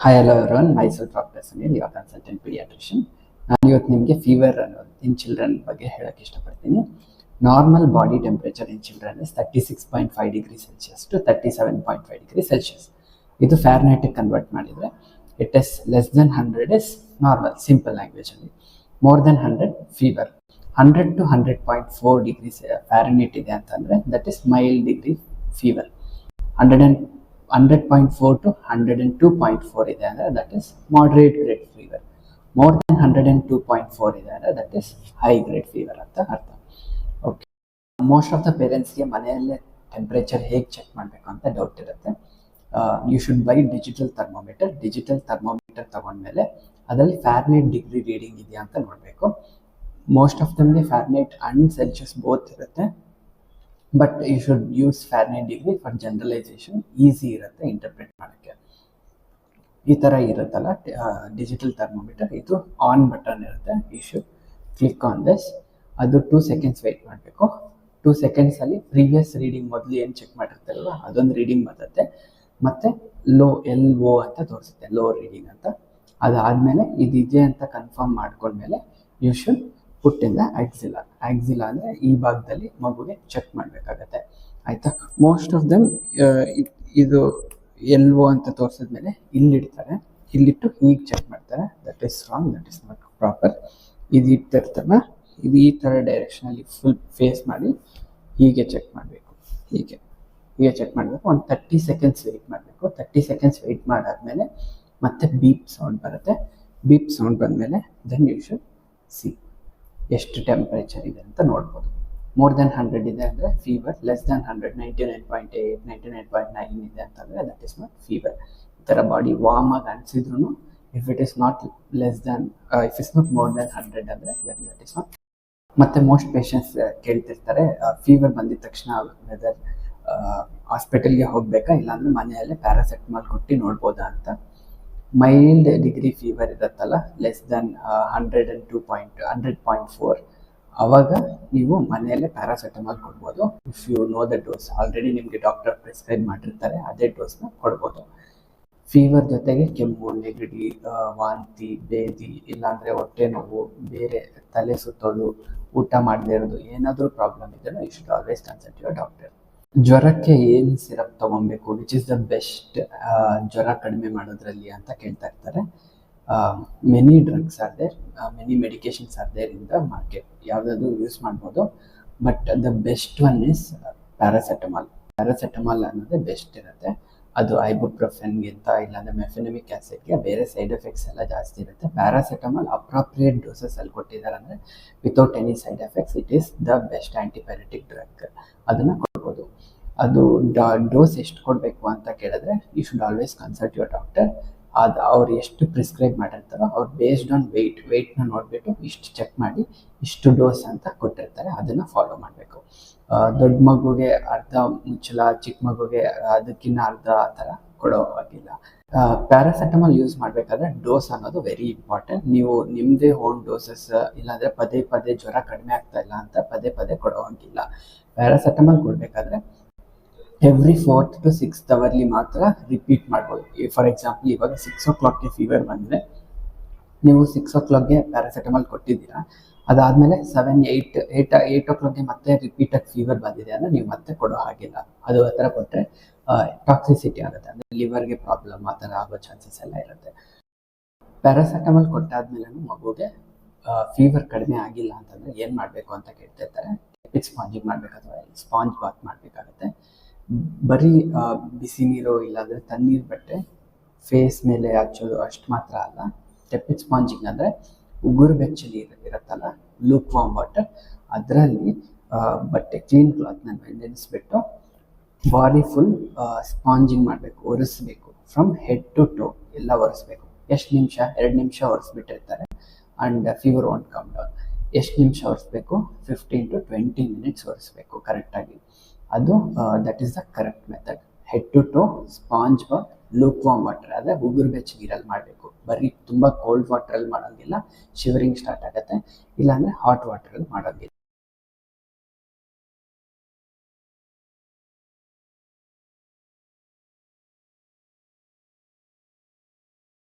Hi hello everyone Mysore doctor Sunil ಯುವ consultant paediatrician ನಾನು ಇವತ್ತು ನಿಮಗೆ ಫೀವರ್ ಅನ್ನೋದು ಇನ್ ಚಿಲ್ಡ್ರನ್ ಬಗ್ಗೆ ಹೇಳಕ್ಕೆ ಇಷ್ಟಪಡ್ತೀನಿ. Normal body temperature in children is thirty six point five degree Celsius to thirty seven point five degree Celsius ಇದು ಫ್ಯಾರ್ನೈಟಿಗೆ ಕನ್ವರ್ಟ್ ಮಾಡಿದರೆ it is less than hundred is normal simple ಲ್ಯಾಂಗ್ವೇಜಲ್ಲಿ more than hundred fever hundred to hundred point four degree Fahrenheit ಇದೆ ಅಂತಂದರೆ that is mild degree fever hundred and hundred point four to hundred and two point four ಇದೆ ಅಂದರೆ that is moderate grade fever more than hundred and two point four ಇದೆ ಅಂದರೆ that is high grade fever ಅಂತ ಅರ್ಥ. Okay most of the ಪೇರೆಂಟ್ಸ್ಗೆ ಮನೆಯಲ್ಲೇ temperature ಹೇಗೆ check ಮಾಡಬೇಕು ಅಂತ ಡೌಟ್ ಇರುತ್ತೆ. You should buy digital thermometer digital thermometer ತಗೊಂಡ್ಮೇಲೆ ಅದರಲ್ಲಿ ಫ್ಯಾರ್ನೈಟ್ ಡಿಗ್ರಿ ರೀಡಿಂಗ್ ಇದೆಯಾ ಅಂತ ನೋಡಬೇಕು. ಮೋಸ್ಟ್ ಆಫ್ ದಮ್ಗೆ ಫ್ಯಾರ್ನೈಟ್ ಅಂಡ್ ಸೆಲ್ಸಿಯಸ್ ಬೋತ್ ಇರುತ್ತೆ. But you should use Fahrenheit degree for generalization easy ಇರುತ್ತೆ ಇಂಟರ್ಪ್ರಿಟ್ ಮಾಡೋಕ್ಕೆ. ಈ ಥರ ಇರುತ್ತಲ್ಲ ಡಿಜಿಟಲ್ ಥರ್ಮೋಮೀಟರ್ ಇದು ಆನ್ ಬಟನ್ ಇರುತ್ತೆ. You should click on this ಅದು ಟೂ ಸೆಕೆಂಡ್ಸ್ ವೆಯ್ಟ್ ಮಾಡಬೇಕು. ಟೂ ಸೆಕೆಂಡ್ಸಲ್ಲಿ ಪ್ರೀವಿಯಸ್ ರೀಡಿಂಗ್ ಮೊದಲು ಏನು ಚೆಕ್ ಮಾಡಿರ್ತಾರಲ್ಲ ಅದೊಂದು ರೀಡಿಂಗ್ ಬರುತ್ತೆ. ಮತ್ತು ಲೋ ಎಲ್ ಓ ಅಂತ ತೋರಿಸುತ್ತೆ ಲೋ ರೀಡಿಂಗ್ ಅಂತ. ಅದಾದಮೇಲೆ ಇದಿದೆ ಅಂತ ಕನ್ಫರ್ಮ್ ಮಾಡ್ಕೊಂಡ್ಮೇಲೆ you should put in the axilla axilla ಅಂದರೆ ಈ ಭಾಗದಲ್ಲಿ ಮಗುಗೆ ಚೆಕ್ ಮಾಡಬೇಕಾಗತ್ತೆ. ಆಯಿತಾ? ಮೋಸ್ಟ್ ಆಫ್ ದಮ್ ಇದು ಎಲ್ವೋ ಅಂತ ತೋರಿಸಿದ್ಮೇಲೆ ಇಲ್ಲಿಡ್ತಾರೆ. ಇಲ್ಲಿಟ್ಟು ಹೀಗೆ ಚೆಕ್ ಮಾಡ್ತಾರೆ. That is wrong that is not proper ಇದು ಇಟ್ಟಿರ್ತಲ್ಲ ಇದು ಈ ಥರ ಡೈರೆಕ್ಷನಲ್ಲಿ ಫುಲ್ ಫೇಸ್ ಮಾಡಿ ಹೀಗೆ ಚೆಕ್ ಮಾಡಬೇಕು. ಹೀಗೆ ಹೀಗೆ ಚೆಕ್ ಮಾಡಬೇಕು. ಒಂದು ತರ್ಟಿ ಸೆಕೆಂಡ್ಸ್ ವೆಯ್ಟ್ ಮಾಡಬೇಕು. ತರ್ಟಿ ಸೆಕೆಂಡ್ಸ್ ವೆಯ್ಟ್ ಮಾಡಾದ್ಮೇಲೆ ಮತ್ತೆ ಬೀಪ್ ಸೌಂಡ್ ಬರುತ್ತೆ. ಬೀಪ್ ಸೌಂಡ್ ಬಂದಮೇಲೆ ದೆನ್ ಯು ಶುಡ್ ಸಿ ಎಷ್ಟು ಟೆಂಪ್ರೇಚರ್ ಇದೆ ಅಂತ ನೋಡ್ಬೋದು. ಮೋರ್ ದೆನ್ ಹಂಡ್ರೆಡ್ ಇದೆ ಅಂದರೆ fever less than hundred ninety nine point eight ninety nine point nine ಇದೆ ಅಂತಂದರೆ ದಟ್ ಇಸ್ ನಾಟ್ ಫೀವರ್ ಈ ಥರ ಬಾಡಿ ವಾರ್ಮ್ ಆಗಿ ಅನಿಸಿದ್ರು if it is not less than if is not more than hundred ಅಂದರೆ that is not ಮತ್ತು most patients ಕೇಳ್ತಿರ್ತಾರೆ fever ಬಂದಿದ ತಕ್ಷಣ ವೆದರ್ ಹಾಸ್ಪಿಟಲ್ಗೆ ಹೋಗಬೇಕಾ, ಇಲ್ಲಾಂದರೆ ಮನೆಯಲ್ಲೇ ಪ್ಯಾರಾಸೆಟಮಾಲ್ ಕೊಟ್ಟು ನೋಡ್ಬೋದಾ ಅಂತ. ಮೈಲ್ಡ್ ಡಿಗ್ರಿ ಫೀವರ್ ಇರುತ್ತಲ್ಲ less than hundred and two point hundred point four ಅವಾಗ ನೀವು ಮನೆಯಲ್ಲೇ ಪ್ಯಾರಾಸೆಟಮಾಲ್ ಕೊಡ್ಬೋದು. If you know the dose already ನಿಮಗೆ ಡಾಕ್ಟರ್ ಪ್ರಿಸ್ಕ್ರೈಬ್ ಮಾಡಿರ್ತಾರೆ, ಅದೇ ಡೋಸ್ನ ಕೊಡ್ಬೋದು. ಫೀವರ್ ಜೊತೆಗೆ ಕೆಮ್ಮು, ನೆಗಡಿ ವಾಂತಿ, ಬೇದಿ, ಇಲ್ಲಾಂದರೆ ಹೊಟ್ಟೆ ನೋವು, ಬೇರೆ ತಲೆ ಸುತ್ತೋದು, ಊಟ ಮಾಡದೇ ಇರೋದು, ಏನಾದರೂ ಪ್ರಾಬ್ಲಮ್ ಇದೆಯೋ you should always consult your doctor ಜ್ವರಕ್ಕೆ ಏನ್ ಸಿರಪ್ ತಗೊಬೇಕು? ವಿಚ್ ಇಸ್ ದ ಬೆಸ್ಟ್ ಜ್ವರ ಕಡಿಮೆ ಮಾಡೋದ್ರಲ್ಲಿ ಅಂತ ಕೇಳ್ತಾ ಇರ್ತಾರೆ. Many drugs are there many medications are there in the market ಯಾವುದಾದ್ರು ಯೂಸ್ ಮಾಡ್ಬೋದು. But the best one is paracetamol paracetamol ಅನ್ನೋದೇ ಬೆಸ್ಟ್ ಇರುತ್ತೆ. ಅದು ಐಬುಪ್ರೊಫೆನ್ಗಿಂತ ಇಲ್ಲಾಂದರೆ ಮೆಫಿನಮಿಕ್ ಆ್ಯಸಿಡ್ಗೆ ಬೇರೆ ಸೈಡ್ ಎಫೆಕ್ಟ್ಸ್ ಎಲ್ಲ ಜಾಸ್ತಿ ಇರುತ್ತೆ. ಪ್ಯಾರಾಸೆಟಮಾಲ್ ಅಪ್ರಾಪ್ರಿಯೇಟ್ ಡೋಸಸ್ ಅಲ್ಲಿ ಕೊಟ್ಟಿದ್ದಾರೆ ಅಂದರೆ without any side effects it is the best antibiotic drug ಅದನ್ನು ಕೊಡ್ಬೋದು. ಅದು ಡೋಸ್ ಎಷ್ಟು ಕೊಡಬೇಕು ಅಂತ ಕೇಳಿದ್ರೆ you should always consult your doctor ಅದು ಅವ್ರು ಎಷ್ಟು ಪ್ರಿಸ್ಕ್ರೈಬ್ ಮಾಡಿರ್ತಾರೋ ಅವ್ರು ಬೇಸ್ಡ್ ಆನ್ ವೆಯ್ಟ್ ವೆಯ್ಟ್ನ ನೋಡಿಬಿಟ್ಟು ಇಷ್ಟು ಚೆಕ್ ಮಾಡಿ, ಇಷ್ಟು ಡೋಸ್ ಅಂತ ಕೊಟ್ಟಿರ್ತಾರೆ, ಅದನ್ನು ಫಾಲೋ ಮಾಡಬೇಕು. ದೊಡ್ಡ ಮಗುಗೆ ಅರ್ಧ ಮುಚ್ಚಲ ಚಿಕ್ಕ ಮಗುಗೆ ಅದಕ್ಕಿಂತ ಅರ್ಧ ಆ ಥರ ಕೊಡೋ ಹಾಗಿಲ್ಲ. ಪ್ಯಾರಾಸೆಟಮಾಲ್ ಯೂಸ್ ಮಾಡಬೇಕಾದ್ರೆ ಡೋಸ್ ಅನ್ನೋದು ವೆರಿ ಇಂಪಾರ್ಟೆಂಟ್ ನೀವು ನಿಮ್ಮದೇ ಓನ್ ಡೋಸಸ್ ಇಲ್ಲಾಂದರೆ ಪದೇ ಪದೇ ಜ್ವರ ಕಡಿಮೆ ಆಗ್ತಾ ಇಲ್ಲ ಅಂತ ಪದೇ ಪದೇ ಕೊಡೋ ಹಂಗಿಲ್ಲ. ಪ್ಯಾರಾಸೆಟಮಾಲ್ ಕೊಡಬೇಕಾದ್ರೆ every fourth to sixth hourly ಮಾತ್ರ ರಿಪೀಟ್ ಮಾಡ್ಬೋದು. ಫಾರ್ ಎಕ್ಸಾಂಪಲ್ ಇವಾಗ ಸಿಕ್ಸ್ ಓ ಕ್ಲಾಕ್ಗೆ ಫೀವರ್ ಬಂದರೆ, ನೀವು ಸಿಕ್ಸ್ ಓ ಕ್ಲಾಕ್ಗೆ ಪ್ಯಾರಾಸೆಟಮಾಲ್ ಕೊಟ್ಟಿದ್ದೀರಾ, ಅದಾದಮೇಲೆ ಸೆವೆನ್ ಏಯ್ಟ್ ಏಯ್ಟ್ ಏಯ್ಟ್ ಓ ಕ್ಲಾಕ್ಗೆ ಮತ್ತೆ ರಿಪೀಟಾಗಿ ಫೀವರ್ ಬಂದಿದೆ ಅಂದರೆ ನೀವು ಮತ್ತೆ ಕೊಡೋ ಹಾಗಿಲ್ಲ. ಅದು ಆ ಥರ ಕೊಟ್ಟರೆ ಟಾಕ್ಸಿಸಿಟಿ ಆಗುತ್ತೆ. ಅಂದರೆ ಲಿವರ್ಗೆ ಪ್ರಾಬ್ಲಮ್ ಆ ಥರ ಆಗೋ ಚಾನ್ಸಸ್ ಎಲ್ಲ ಇರುತ್ತೆ. ಪ್ಯಾರಾಸೆಟಮಾಲ್ ಕೊಟ್ಟಾದ್ಮೇಲೆ ಮಗುಗೆ ಫೀವರ್ ಕಡಿಮೆ ಆಗಿಲ್ಲ ಅಂತಂದರೆ ಏನು ಮಾಡಬೇಕು ಅಂತ ಕೇಳ್ತಿರ್ತಾರೆ ಎಪಿಕ್ ಸ್ಪಾಂಜಿಂಗ್ ಮಾಡಬೇಕು ಅಥವಾ ಸ್ಪಾಂಜ್ ಬಾತ್ ಮಾಡಬೇಕಾಗುತ್ತೆ. ಬರೀ ಬಿಸಿ ನೀರು ಇಲ್ಲಾಂದರೆ ತಣ್ಣೀರು ಬಟ್ಟೆ ಫೇಸ್ ಮೇಲೆ ಹಚ್ಚೋದು ಅಷ್ಟು ಮಾತ್ರ ಅಲ್ಲ. ಟೆಪಿಕ್ ಸ್ಪಾಂಜಿಂಗ್ ಅಂದರೆ ಉಗುರು ಬೆಚ್ಚ ನೀರು ಇರುತ್ತಲ್ಲ ಲೂಕ್ ವಾಮ್ ವಾಟರ್ ಅದರಲ್ಲಿ ಬಟ್ಟೆ ಕ್ಲೀನ್ ಕ್ಲಾತ್ನ ನೆನೆಸ್ಬಿಟ್ಟು ಬಾಡಿ ಫುಲ್ ಸ್ಪಾಂಜಿಂಗ್ ಮಾಡಬೇಕು, ಒರೆಸ್ಬೇಕು. ಫ್ರಮ್ ಹೆಡ್ ಟು ಟೋ ಎಲ್ಲ ಒರೆಸ್ಬೇಕು. ಎಷ್ಟು ನಿಮಿಷ? ಎರಡು ನಿಮಿಷ ಒರೆಸ್ಬಿಟ್ಟಿರ್ತಾರೆ. And fever won't come down ಎಷ್ಟು ನಿಮಿಷ ಒರೆಸ್ಬೇಕು? ಫಿಫ್ಟೀನ್ ಟು ಟ್ವೆಂಟಿ ಮಿನಿಟ್ಸ್ ಒರೆಸ್ಬೇಕು ಕರೆಕ್ಟಾಗಿ ಅದು that is the correct method head to toe sponge bath lukewarm water ಅದೇ ಉಗುರು ಬೆಚ್ಚ ನೀರಲ್ಲಿ ಮಾಡಬೇಕು. ಬರೀ ತುಂಬ ಕೋಲ್ಡ್ ವಾಟ್ರಲ್ಲಿ ಮಾಡೋಂಗಿಲ್ಲ ಶಿವರಿಂಗ್ ಸ್ಟಾರ್ಟ್ ಆಗುತ್ತೆ. ಇಲ್ಲಾಂದರೆ ಹಾಟ್ ವಾಟ್ರಲ್ಲಿ ಮಾಡೋಂಗಿಲ್ಲ.